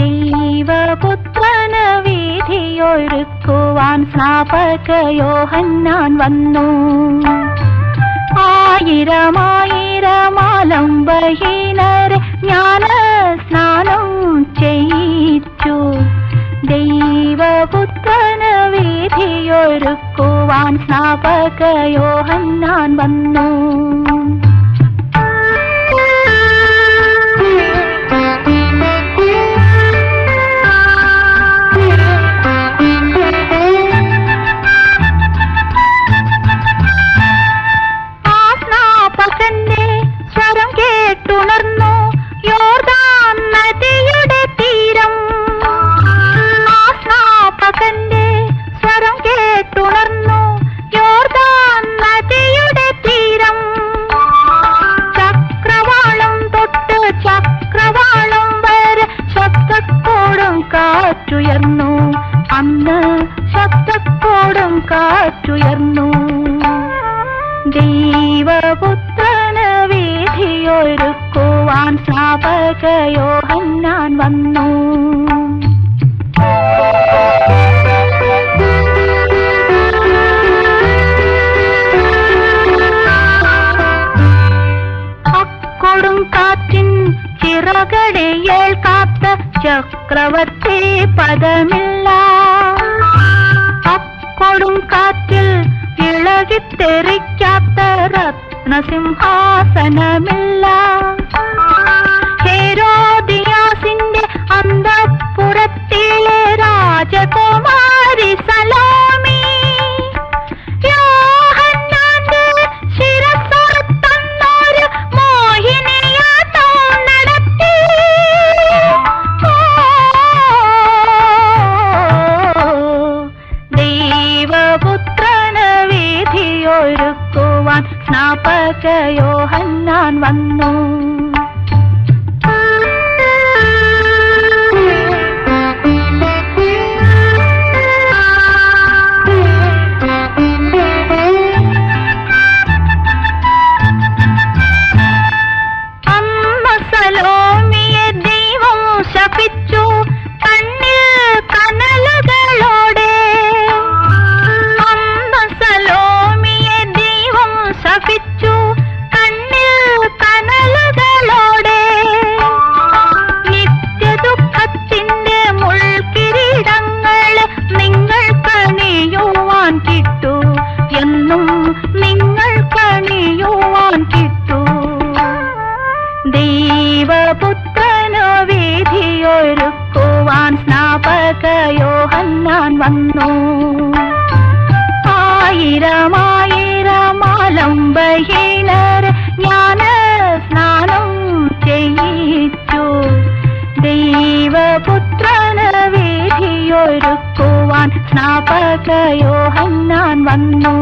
ദൈവപുത്രന വീതിയൊരുക്കുവാൻ സ്നാപകയോഹന്നാൻ വന്നു. ആയിരമായിരമാലംബഹീനരെ ജ്ഞാന സ്നാനം ചെയ്യിച്ചു. ദൈവപുത്രന വീതിയൊരുക്കുവാൻ സ്നാപകയോഹന്നാൻ വന്നു. കാറ്റുയർന്നു. അന്ന് ശബ്ദത്തോടും കാറ്റുയർന്നു. ദൈവപുത്രന് വീതിയൊരുക്കുവാൻ സ്നാപകയോഹന്നാൻ വന്നു. കൊടും കാറ്റിൻ ചിറകടയേൾ കാത്ത ചക്രവർത്തി പദമില്ല. അക്കൊടും കാറ്റിൽ ഇളകിത്തെറിക്കാത്ത രത്നസിംഹാസനമില്ല. ദൈവപുത്രന് വീതിയൊരുക്കുവാൻ സ്നാപകയോഹന്നാൻ വന്നു. വീതിയൊരുക്കുവാൻ സ്നാപകയോഹന്നാൻ വന്നു. ആയിരമായിരമാലംബഹീനർ ജ്ഞാന സ്നാനം ചെയ്യിച്ചു. ദൈവപുത്രന് സ്നാപക സ്നാപകയോഹന്നാൻ വന്നു.